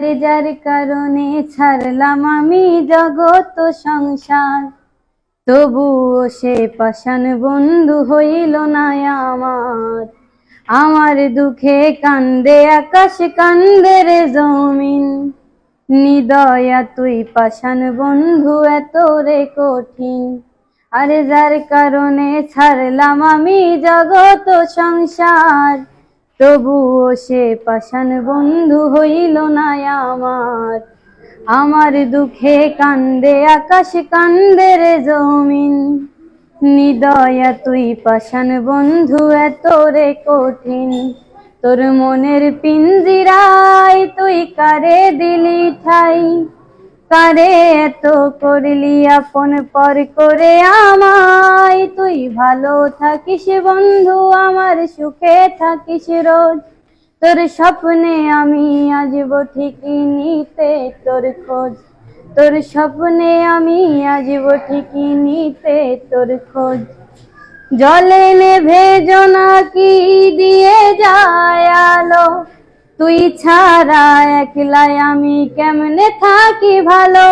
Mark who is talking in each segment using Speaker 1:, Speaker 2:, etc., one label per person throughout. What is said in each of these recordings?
Speaker 1: যার কারণে ছাড়লাম আমি জগত সংসার। তবুও সে পাষাণ বন্ধু হইল না আমার। আমার দুঃখে কান্দে আকাশ, কান্দে রে জমিন। নিদয়া তুই পাষাণ বন্ধু, এত রে কঠিন। আরে যার কারণে ছাড়লাম আমি জগত সংসার। তবুও সে পাষাণ বন্ধু হইল না আমার। আমার দুঃখে কান্দে, আকাশ কান্দে রে জমিন। নিদয়া তুই পাষাণ বন্ধু, এত রে কঠিন। তোর মনের পিঞ্জিরাই তুই কারে দিলি ঠাই? কারে এত করলি আপন পর করে আমায়? তুই ভালো থাকিস বন্ধু, আমার সুখে থাকিস রোজ। তোর স্বপ্নে আমি আসব ঠিকই নিতে তোর খোঁজ। তোর স্বপ্নে আমি আসব ঠিকই নিতে তোর খোঁজ। জলে নেভে কি দিয়ে যায় আলো। তুই ছাড়া একলাই আমি কেমনে থাকি ভালো?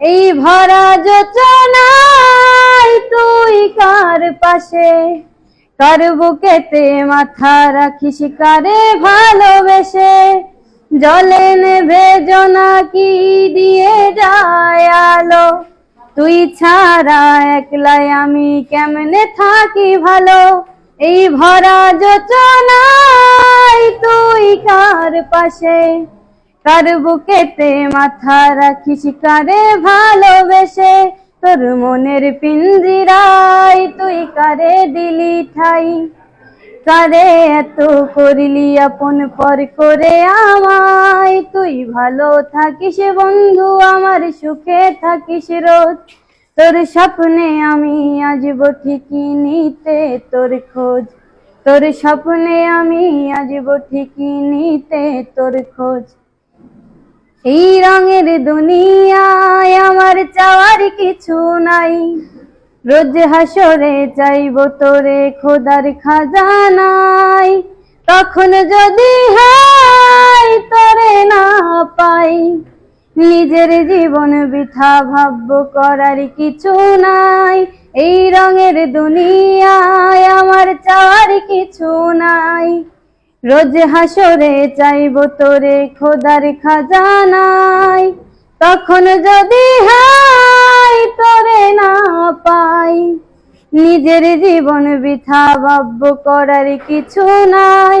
Speaker 1: এই ভরা যোচনায় তুই কার পাশে? কার বুকেতে মাথা রাখিস কারে ভালোবেসে? জলে নেভে কি দিয়ে যায় আলো? তুই ছাড়া একলাই আমি কেমনে থাকি ভালো? এই ভরা যোচনায় তুই কার পাশে? কার বুকেতে মাথা রাখিস, কারে ভালোবেসে? তোর মনের পিঞ্জিরাই তুই কারে দিলি ঠাই? কারে এত করিলি আপন পর করে আমায়? তুই ভালো থাকিস বন্ধু, আমার সুখে থাকিস রোজ। তোর স্বপ্নে আমি আসব ঠিকই নিতে, তোর খোঁজ। তোর স্বপ্নে আমি আসব ঠিকই নিতে, তোর খোঁজ। এই রঙের দুনিয়ায় আমার চাওয়ার কিছু নাই। রোজ হাসরে চাইব তোরে খোদার খাজানাই তখন যদি হাই তোরে না পাই নিজের জীবন বৃথা ভাব্য করার কিছু নাই। এই রঙের দুনিয়ায় আমার চার কিছু নাই। রোজ হাসরে চাইব তোরে খোদার খাজানাই তখন যদি হাই তোরে না পাই। নিজের জীবন বৃথা ভাব্য করার কিছু নাই।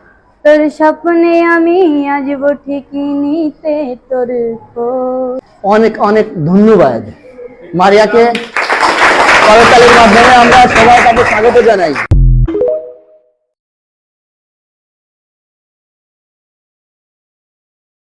Speaker 1: তোর স্বপ্নে আমি আসব ঠিকই নিতে তোর
Speaker 2: অনেক অনেক ধন্যবাদ। মারিয়াকে করতালির মাধ্যমে আমরা সবাই তাকে স্বাগত জানাই।